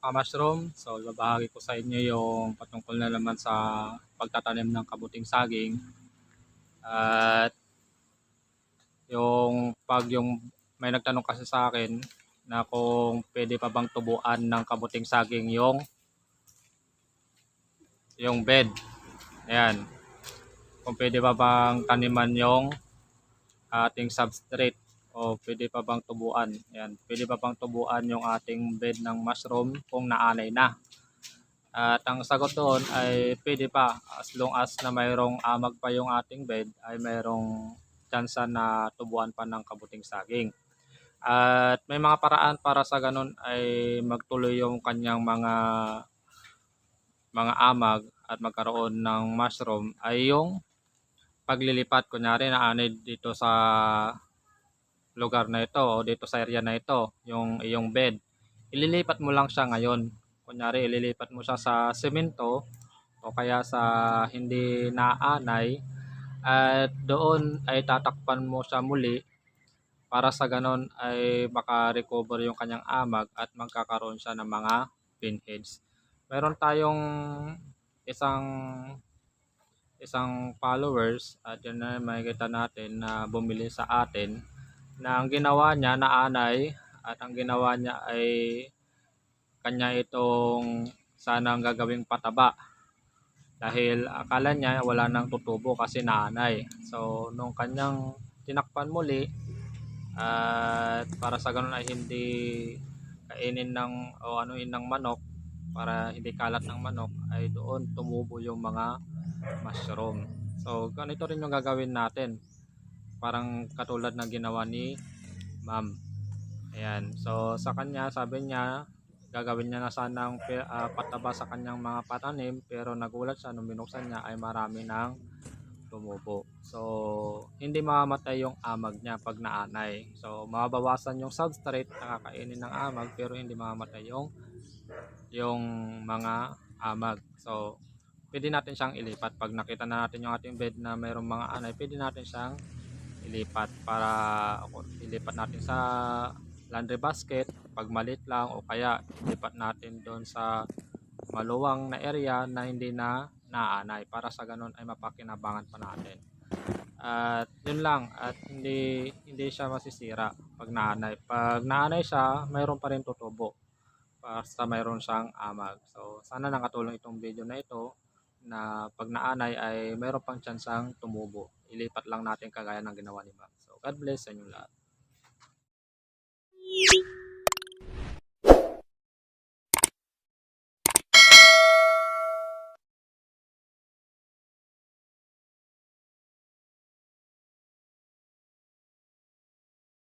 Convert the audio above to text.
ka-mushroom. So, ibabahagi ko sa inyo yung patungkol na naman sa pagtatanim ng kabuting saging. At yung pag yung may nagtanong kasi sa akin na kung pwede pa bang tubuan ng kabuting saging yung yung bed. Ayan. Kung pwede pa bang taniman yung ating substrate o pwede pa bang tubuan. Ayan. Pwede pa bang tubuan yung ating bed ng mushroom kung naanay na. At ang sagot doon ay pwede pa as long as na mayroong amag pa yung ating bed ay mayroong tsansa na tubuan pa ng kabuting saging. At may mga paraan para sa ganun ay magtuloy yung kanyang mga mga amag at magkaroon ng mushroom ay yung paglilipat. Kunyari naanay dito sa lugar na ito o dito sa area na ito, yung iyong bed. Ililipat mo lang siya ngayon. Kunyari ililipat mo siya sa semento o kaya sa hindi naanay at doon ay tatakpan mo siya muli para sa ganon ay maka-recover yung kanyang amag at magkakaroon siya ng mga pinheads. Meron tayong isang isang followers at yun na makikita natin na bumili sa atin na ang ginawa niya naanay at ang ginawa niya ay kanya itong sanang gagawing pataba dahil akala niya wala nang tutubo kasi naanay. So nung kanyang tinakpan muli at para sa ganun ay hindi kainin ng o anuin ng manok para hindi kalat ng manok ay doon tumubo yung mga mushroom. So ganito rin yung gagawin natin. Parang katulad ng ginawa ni ma'am. Ayan. So sa kanya sabi niya gagawin niya na sanang pe- ah, pataba sa kanyang mga patanim pero nagulat siya nung binuksan niya ay marami nang tumubo. So, hindi mamamatay yung amag niya pag naanay. So, mababawasan yung substrate na kakainin ng amag pero hindi mamamatay yung yung mga amag. So, pwede natin siyang ilipat. Pag nakita na natin yung ating bed na mayroong mga anay, pwede natin siyang ilipat para ilipat natin sa laundry basket pag malit lang o kaya ilipat natin doon sa maluwang na area na hindi na naanay para sa ganun ay mapakinabangan pa natin. At yun lang at hindi hindi siya masisira pag naanay. Pag naanay siya, mayroon pa rin tutubo. Basta mayroon siyang amag. So sana nakatulong itong video na ito na pag naanay ay mayroon pang tsansang tumubo. Ilipat lang natin kagaya ng ginawa ni Ma'am. So God bless sa inyo lahat.